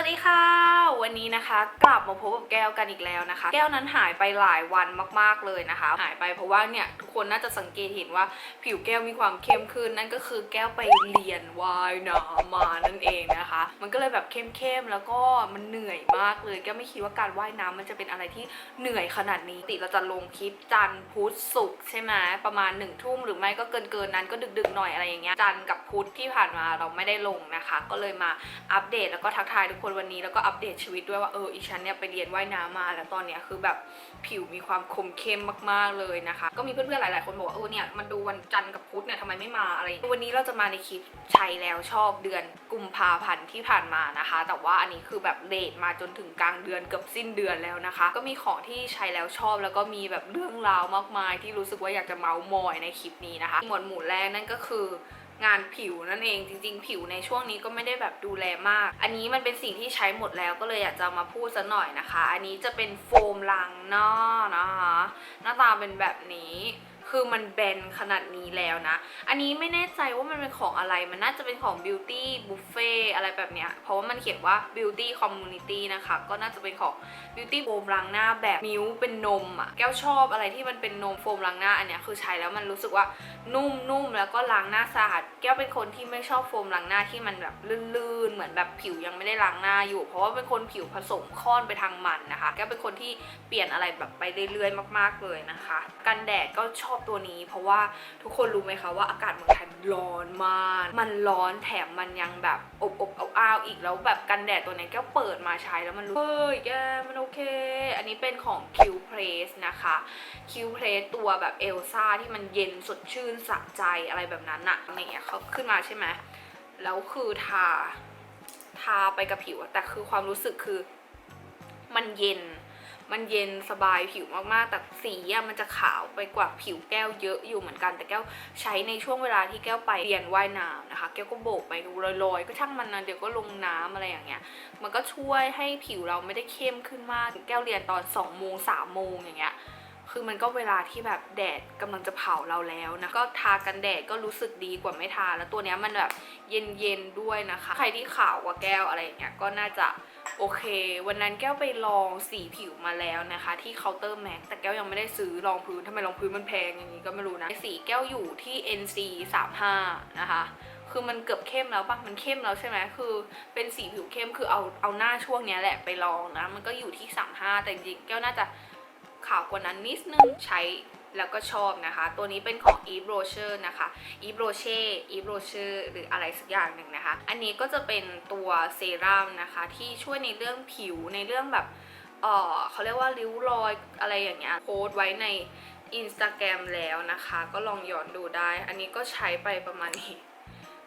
วัสดีค่ะ วันนี้นะคะ กลับมาพบกับแก้วกันอีกแล้วนะคะ แก้วนั้นหายไปหลายวันมากๆเลยนะคะ หายไปเพราะว่าเนี่ยทุกคนน่าจะสังเกตเห็นว่าผิวแก้วมีความเข้มขึ้นนั่นก็คือแก้วไปเรียนว่ายน้ำมานั่นเองนะคะ มันก็เลยแบบเข้มๆแล้วก็มันเหนื่อยมากเลยแก้วไม่คิดว่าการว่ายน้ำมันจะเป็นอะไรที่เหนื่อยขนาดนี้ติเราจะลงคลิปจันทร์พุธศุกร์ใช่ไหมประมาณหนึ่งทุ่มหรือไม่ก็เกินเกินนั้นก็ดึกๆหน่อยอะไรอย่างเงี้ยจันทร์กับพุธที่ผ่านมาเราไม่ได้ลงนะคะ ก็เลยมาอัปเดตแล้วก็ทักทายทุกคนวันนี้แล้วก็อัปเดตชีวิตด้วยว่าเอออีฉันเนี่ยไปเรียนว่ายน้ำมา แล้วตอนเนี้ยคือแบบผิวมีความคมเข้มมากๆเลยนะคะ ก็มีเพื่อนๆหลายๆคนบอกว่าเออเนี่ยมันดูวันจันทร์กับพุธเนี่ยทำไมไม่มาอะไร วันนี้เราจะมาในคลิปใช้แล้วชอบเดือนกุมภาพันธ์ที่ผ่านมานะคะ แต่ว่าอันนี้คือแบบเลทมาจนถึงกลางเดือนเกือบสิ้นเดือนแล้วนะคะ ก็มีของที่ใช้แล้วชอบ แล้วก็มีแบบเรื่องราวมากมาย ที่รู้สึกว่าอยากจะเมาส์มอยในคลิปนี้นะคะ หมวดหมู่แรกนั่นก็คือ งานผิวนั่นเองจริง ๆ ผิวในช่วงนี้ก็ไม่ได้แบบดูแลมาก อันนี้มันเป็นสิ่งที่ใช้หมดแล้วก็เลยอยากจะมาพูดสักหน่อยนะคะ อันนี้จะเป็นโฟมล้างหน้านะคะหน้าตาเป็นแบบนี้ คือมันแบนขนาดนี้แล้วนะ อันนี้ไม่แน่ใจว่ามันเป็นของอะไร มันน่าจะเป็นของ Beauty Buffet อะไรแบบเนี้ย เพราะว่ามันเขียนว่า Beauty Community นะคะ ก็น่าจะเป็นของ Beauty โฟมล้างหน้าแบบมิ้วเป็นนมอะ แก้วชอบอะไรที่มันเป็นนมโฟมล้างหน้าอันเนี้ยคือใช้แล้วมันรู้สึกว่านุ่มๆแล้วก็ล้างหน้าสะอาด แก้วเป็นคนที่ไม่ชอบโฟมล้างหน้าที่มันแบบลื่นๆ เหมือนแบบผิวยังไม่ได้ล้างหน้าอยู่ เพราะว่าเป็นคนผิวผสมค่อนไปทางมันนะคะ แก้วเป็นคนที่เปลี่ยนอะไรแบบไปเรื่อยๆ มาก ๆเลยนะคะ กันแดดก็ชอบตัวนี้ เพราะว่าทุกคนรู้ไหมคะว่าอากาศเมืองไทยมันร้อนมาก มันร้อนแถมมันยังแบบอบอบๆอ้าวๆอีกแล้วแบบกันแดดตัวนี้แก้วเปิดมาใช้แล้วมันรู้เฮ้ยแกมันโอเค อันนี้เป็นของ Q Place นะคะ Q Place ตัวแบบเอลซ่าที่มันเย็นสดชื่นสะใจอะไรแบบนั้นอะเนี่ยเขาขึ้นมาใช่ไหมแล้วคือทาทาไปกับผิวแต่คือความรู้สึกคือมันเย็น มันเย็นสบายผิวมากๆ แต่สีอะมันจะขาวไปกว่าผิวแก้วเยอะอยู่เหมือนกัน แต่แก้วใช้ในช่วงเวลาที่แก้วไปเรียนว่ายน้ำนะคะ แก้วก็โบกไปลอยๆ ก็ช่างมันนะเดี๋ยวก็ลงน้ำอะไรอย่างเงี้ย มันก็ช่วยให้ผิวเราไม่ได้เข้มขึ้นมาก แก้วเรียนตอน2โมง3โมงอย่างเงี้ยคือมันก็เวลาที่แบบแดดกำลังจะเผาเราแล้วนะ ก็ทากันแดดก็รู้สึกดีกว่าไม่ทา แล้วตัวเนี้ยมันแบบเย็นๆด้วยนะคะ ใครที่ขาวกว่าแก้วอะไรอย่างเงี้ยก็น่าจะ โอเค วันนั้นแก้วไปลองสีผิวมาแล้วนะคะ ที่เคาน์เตอร์แม็กแต่แก้วยังไม่ได้ซื้อรองพื้นทำไมรองพื้นมันแพงอย่างนี้ก็ไม่รู้นะ สีแก้วอยู่ที่ NC 35นะคะคือมันเกือบเข้มแล้วปะมันเข้มแล้วใช่ไหมคือเป็นสีผิวเข้มคือเอาเอาหน้าช่วงนี้แหละไปลองนะ มันก็อยู่ที่ 35 แต่จริงๆแก้วน่าจะขาวกว่านั้นนิดนึงใช้ แล้วก็ชอบนะคะ ตัวนี้เป็นของ e b r o c h e r นะคะ e b r o c h e r e b r o c h e r หรืออะไรสักอย่างหนึ่งนะคะ อันนี้ก็จะเป็นตัวเซรั่มนะคะ ที่ช่วยในเรื่องผิวในเรื่องแบบเออเขาเรียกว่าริ้วรอยอะไรอย่างเงี้ยโพสไว้ใน Instagram แล้วนะคะ ก็ลองย้อนดูได้ อันนี้ก็ใช้ไปประมาณนี้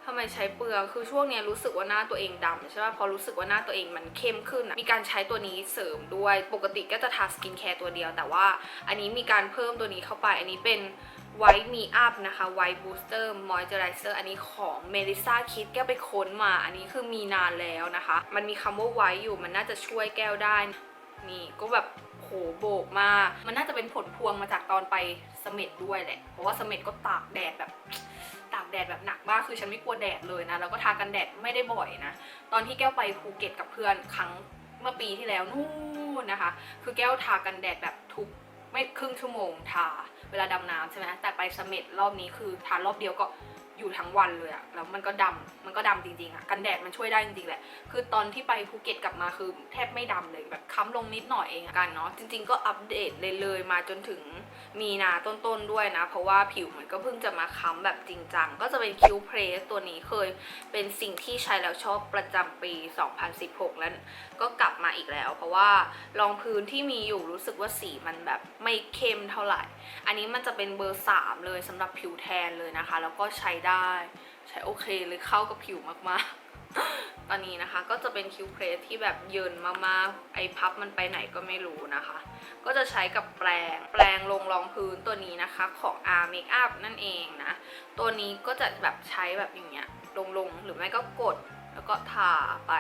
ทำไมใช้เปลืองคือช่วงนี้รู้สึกว่าหน้าตัวเองดำใช่ป่ะพอรู้สึกว่าหน้าตัวเองมันเข้มขึ้นมีการใช้ตัวนี้เสริมด้วย ปกติก็จะทาสกินแคร์ตัวเดียว แต่ว่าอันนี้มีการเพิ่มตัวนี้เข้าไป อันนี้เป็นไวท์มีอัพนะคะไวท์บูสเตอร์มอยเจอไรเซอร์อันนี้ของเมลิซาคิดแก้วไปค้นมา อันนี้คือมีนานแล้วนะคะ มันมีคำว่าไวท์อยู่มันน่าจะช่วยแก้วได้นี่ก็แบบโหโบกมากมันน่าจะเป็นผลพวงมาจากตอนไปเสม็ดด้วยแหละ เพราะว่าสเม็ดก็ตากแดดแบบ ตากแดดแบบหนักมากคือฉันไม่กลัวแดดเลยนะแล้วก็ทากันแดดไม่ได้บ่อยนะ ตอนที่แก้วไปภูเก็ตกับเพื่อนครั้งเมื่อปีที่แล้วนู่นนะคะ คือแก้วทากันแดดแบบทุกไม่ครึ่งชั่วโมงทาเวลาดำน้ำใช่ไหมแต่ไปเสม็ดรอบนี้คือทารอบเดียวก็ อยู่ทั้งวันเลยอะแล้วมันก็ดำมันก็ดำจริงๆอะกันแดดมันช่วยได้จริงๆแหละ คือตอนที่ไปภูเก็ตกลับมาคือแทบไม่ดำเลยแบบค้ำลงนิดหน่อยเองกันเนาะจริง ๆ ก็อัปเดตเลยเลยๆมาจนถึงมีนาต้นๆด้วยนะ เพราะว่าผิวมันก็เพิ่งจะมาค้ำแบบจริงจังก็จะเป็นคิวเพรสตัวนี้เคยเป็นสิ่งที่ใช้แล้วชอบประจำปี 2016 แล้วก็กลับมาอีกแล้ว เพราะว่ารองพื้นที่มีอยู่รู้สึกว่าสีมันแบบไม่เข้มเท่าไหร่ อันนี้มันจะเป็นเบอร์ 3 เลยสำหรับผิวแทนเลยนะคะ แล้วก็ใช้ได้ ใช้โอเคเลยเข้ากับผิวมากๆ ตอนนี้นะคะก็จะเป็นคิวเพรสที่แบบเยินมากๆ ไอพับมันไปไหนก็ไม่รู้นะคะ ก็จะใช้กับแปรงแปรงลงรองพื้นตัวนี้นะคะของ R Makeup นั่นเองนะ ตัวนี้ก็จะแบบใช้แบบอย่างเงี้ยลงลงๆหรือไม่ก็กด แล้วก็ทาไป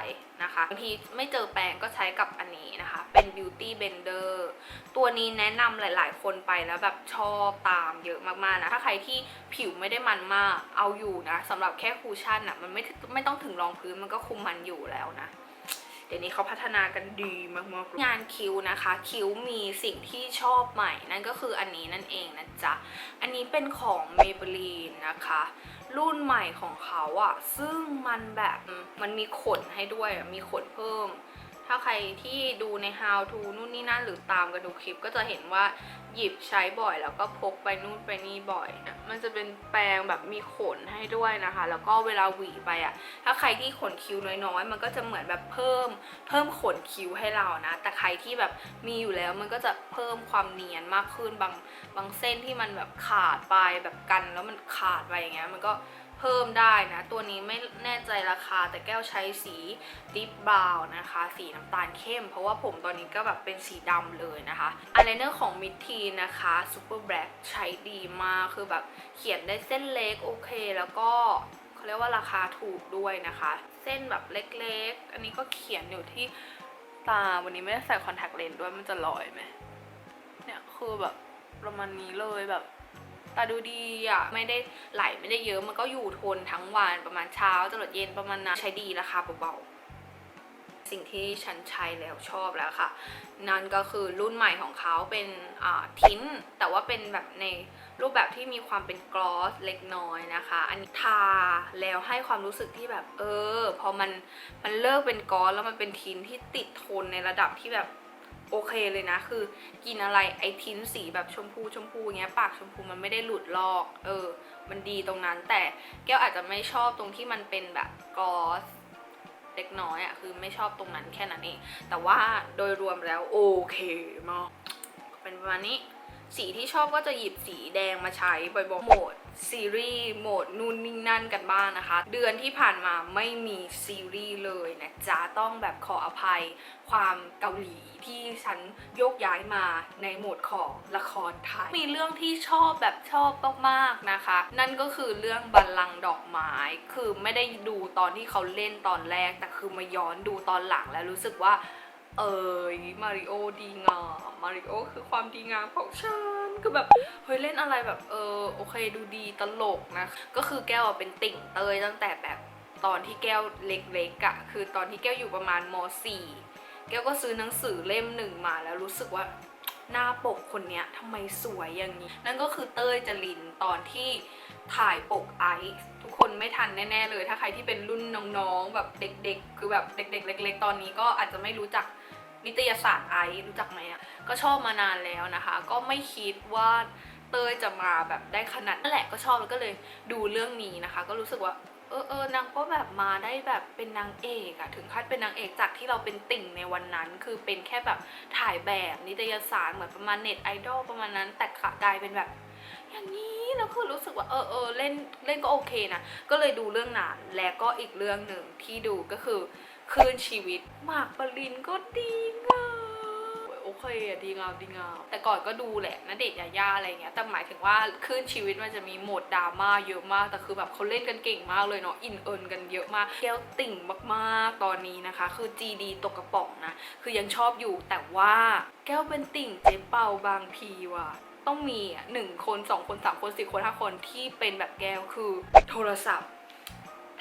นะคะบางทีไม่เจอแปรงก็ใช้กับอันนี้นะคะ เป็น Beauty Blender ตัวนี้แนะนำหลาย ๆ คนไปแล้วแบบชอบตามเยอะมากๆนะ ถ้าใครที่ผิวไม่ได้มันมากเอาอยู่นะสำหรับแค่คูชั่นอะมันไม่ไม่ต้องถึงรองพื้นมันก็คุมมันอยู่แล้วนะเดี๋ยวนี้เขาพัฒนากันดีมากๆ งานคิ้วนะคะ คิ้วมีสิ่งที่ชอบใหม่ นั่นก็คืออันนี้นั่นเองนะจ๊ะ อันนี้เป็นของ Maybelline นะคะ รุ่นใหม่ของเขาอะซึ่งมันแบบมันมีขนให้ด้วยมีขนเพิ่ม ถ้าใครที่ดูใน how to นู่นนี่นั่นหรือตามกันดูคลิปก็จะเห็นว่าหยิบใช้บ่อยแล้วก็พกไปนู่นไปนี่บ่อย มันจะเป็นแปรงแบบมีขนให้ด้วยนะคะ แล้วก็เวลาหวีไปอะถ้าใครที่ขนคิ้วน้อยๆ มันก็จะเหมือนแบบเพิ่ม เพิ่มขนคิ้วให้เรานะ แต่ใครที่แบบมีอยู่แล้วมันก็จะเพิ่มความเนียนมากขึ้นบางบางเส้นที่มันแบบขาดไปแบบกัน แล้วมันขาดไปอย่างเงี้ยมันก็ พิ่มได้นะ ตัวนี้ไม่แน่ใจราคาแต่แก้วใช้สีดิฟบราวนะคะ สีน้ำตาลเข้ม เพราะว่าผมตอนนี้ก็แบบเป็นสีดำเลยนะคะอายไลเนอร์ของมิทีนะคะซูเปอร์แบล็ใช้ดีมาก คือแบบเขียนได้เส้นเล็กโอเค แล้วก็เขาเรียกว่าราคาถูกด้วยนะคะ เส้นแบบเล็กๆ อันนี้ก็เขียนอยู่ที่ตา วันนี้ไม่ได้ใส่คอนแทคเลนส์ด้วยมันจะลอยไหมเนี่ยคือแบบประมาณนี้เลยแบบ ตาดูดีอะไม่ได้ไหลไม่ได้เยอะมันก็อยู่ทนทั้งวันประมาณเช้าจรดเย็นประมาณนั้นใช้ดีราคาเบาๆสิ่งที่ฉันใช้แล้วชอบแล้วค่ะ นั่นก็คือรุ่นใหม่ของเขาเป็นอ่าทิ้นแต่ว่าเป็นแบบในรูปแบบที่มีความเป็นกลอสเล็กน้อยนะคะ อันนี้ทาแล้วให้ความรู้สึกที่แบบเออ พอมันมันเลิกเป็นกลอสแล้วมันเป็นทิ้นที่ติดทนในระดับที่แบบ โอเคเลยนะ คือกินอะไรไอทิ้นสีแบบชมพูชมพูเงี้ยปากชมพูมันไม่ได้หลุดลอก เออ มันดีตรงนั้น แต่แก้วอาจจะไม่ชอบตรงที่มันเป็นแบบกอสเล็กน้อยอะ่ะคือไม่ชอบตรงนั้นแค่นั้นเองแต่ว่าโดยรวมแล้วโอเคมากเป็นประมาณนี้ สีที่ชอบก็จะหยิบสีแดงมาใช้บ่อยๆโหมดซีรีส์โหมดนู่นนี่นั่นกันบ้างนะคะ เดือนที่ผ่านมาไม่มีซีรีส์เลยนะจ๊ะต้องแบบขออภัยความเกาหลีที่ฉันโยกย้ายมาในโหมดของละครไทย มีเรื่องที่ชอบแบบชอบมากๆนะคะ นั่นก็คือเรื่องบัลลังก์ดอกไม้ คือไม่ได้ดูตอนที่เขาเล่นตอนแรก แต่คือมาย้อนดูตอนหลังแล้วรู้สึกว่า เอยมาริโอดีงามมาริโอคือความดีงามของฉันคือแบบเฮ้ยเล่นอะไรแบบเออโอเคดูดีตลกนะ ก็คือแก้วเป็นติ่งเตยตั้งแต่แบบตอนที่แก้วเล็กๆอะ่ะคือตอนที่แก้วอยู่ประมาณม .4 แก้วก็ซื้อหนังสือเล่มหนึ่งมาแล้วรู้สึกว่าหน้าปกคนเนี้ยทำไมสวยอย่างนี้ นั่นก็คือเต้ยจรินตอนที่ถ่ายปกไอซ์ทุกคนไม่ทันแน่ ๆ เลย ถ้าใครที่เป็นรุ่นน้องๆแบบเด็ก ๆ คือแบบเด็ก ๆ เล็ก ๆ ตอนนี้ก็อาจจะไม่รู้จัก นิตยสารไอซ์รู้จักไหมอะก็ชอบมานานแล้วนะคะ ก็ไม่คิดว่าเต้ยจะมาแบบได้ขนาดนั่นแหละก็ชอบแล้วก็เลยดูเรื่องนี้นะคะ ก็รู้สึกว่าเออเออนางก็แบบมาได้แบบเป็นนางเอกอะถึงขั้นเป็นนางเอกจากที่เราเป็นติ่งในวันนั้น คือเป็นแค่แบบถ่ายแบบนิตยสารเหมือนประมาณเน็ตไอดอลประมาณนั้น แต่กลายเป็นแบบ อย่างนี้แล้วคือรู้สึกว่าเออเออเล่นเล่นก็โอเคนะก็เลยดูเรื่องนั้นแล้วก็อีกเรื่องหนึ่งที่ดูก็คือ คลื่นชีวิต หมากปรินก็ดีงามโอเคอะดีงามดีงามแต่ก่อนก็ดูแหละนะเดชน์ยาย่าอะไรเงี้ยแต่หมายถึงว่าคลื่นชีวิตมันจะมีโหมดดราม่าเยอะมาก แต่คือแบบเขาเล่นกันเก่งมากเลยเนาะอินเอินกันเยอะมากแก้วติ่งมากๆตอนนี้นะคะ คือ GD ตกกระป๋องนะคือยังชอบอยู่แต่ว่าแก้วเป็นติ่งเจ๊เป่าบางพีว่ะต้องมีอะหนึ่งคนสองคนสามคนสี่คนห้าคนที่เป็นแบบแก้วคือโทรศัพท์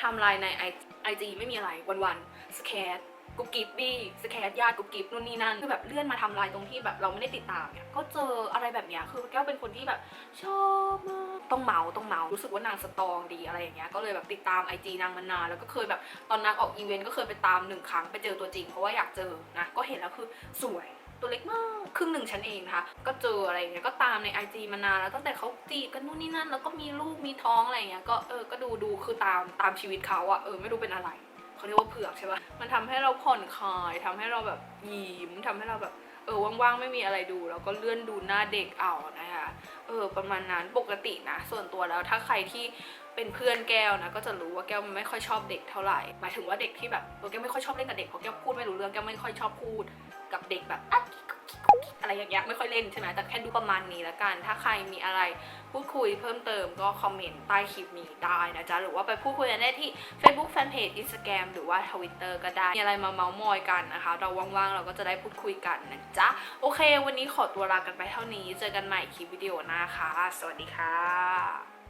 ทำลายในไอไอจีไม่มีอะไรวันๆสแครกุ๊กกิ๊บบี้สแครญาติกุ๊กกิ๊บนู่นนี่นั่นคือแบบเลื่อนมาทำลายตรงที่แบบเราไม่ได้ติดตามเนี่ยก็เจออะไรแบบเนี้ยคือแก้วเป็นคนที่แบบชอบมากต้องเมาต้องเมารู้สึกว่านางสตรองดีอะไรอย่างเงี้ยก็เลยแบบติดตามไอจีนางมานานแล้วก็เคยแบบตอนนางออกอีเวนต์ก็เคยไปตามหนึ่งครั้งไปเจอตัวจริงเพราะว่าอยากเจอนะก็เห็นแล้วคือสวย ตัวเล็กมากครึ่งหนึ่งฉันเองนะคะ ก็เจออะไรเงี้ยก็ตามใน IG มานานแล้วตั้งแต่เขาจีบกันนู่นนี่นั่น แล้วก็มีลูกมีท้องอะไรเงี้ยก็เออก็ดูดูคือตามตามชีวิตเขาอะเออไม่รู้เป็นอะไรเขาเรียกว่าเผือกใช่ปะมันทำให้เราผ่อนคลายทำให้เราแบบยิ้มทำให้เราแบบเออว่างๆไม่มีอะไรดูแล้วก็เลื่อนดูหน้าเด็กเอานะคะเออประมาณนั้นปกตินะ ส่วนตัวแล้วถ้าใครที่เป็นเพื่อนแก้วนะก็จะรู้ว่าแก้วมันไม่ค่อยชอบเด็กเท่าไหร่หมายถึงว่าเด็กที่แบบแก้วไม่ค่อยชอบเล่นกับเด็กเพราะแก้วพูดไม่รู้เรื่องแก้วไม่ค่อยชอบพูด กับเด็กแบบอะกิ๊กกุ๊กกิ๊กกุ๊กกิ๊กอะไรอย่างเงี้ยไม่ค่อยเล่นใช่ไหมแต่แค่ดูประมาณนี้ละกัน ถ้าใครมีอะไรพูดคุยเพิ่มเติมก็คอมเมนต์ใต้คลิปนี้ได้นะจ๊ะ หรือว่าไปพูดคุยกันได้ที่ Facebook Fanpage Instagram หรือว่า Twitter ก็ได้ มีอะไรมาเมาส์มอยกันนะคะ เราว่างๆ เราก็จะได้พูดคุยกันนะจ๊ะ โอเค วันนี้ขอตัวลากันไปเท่านี้ เจอกันใหม่คลิปวิดีโอหน้าค่ะ สวัสดีค่ะ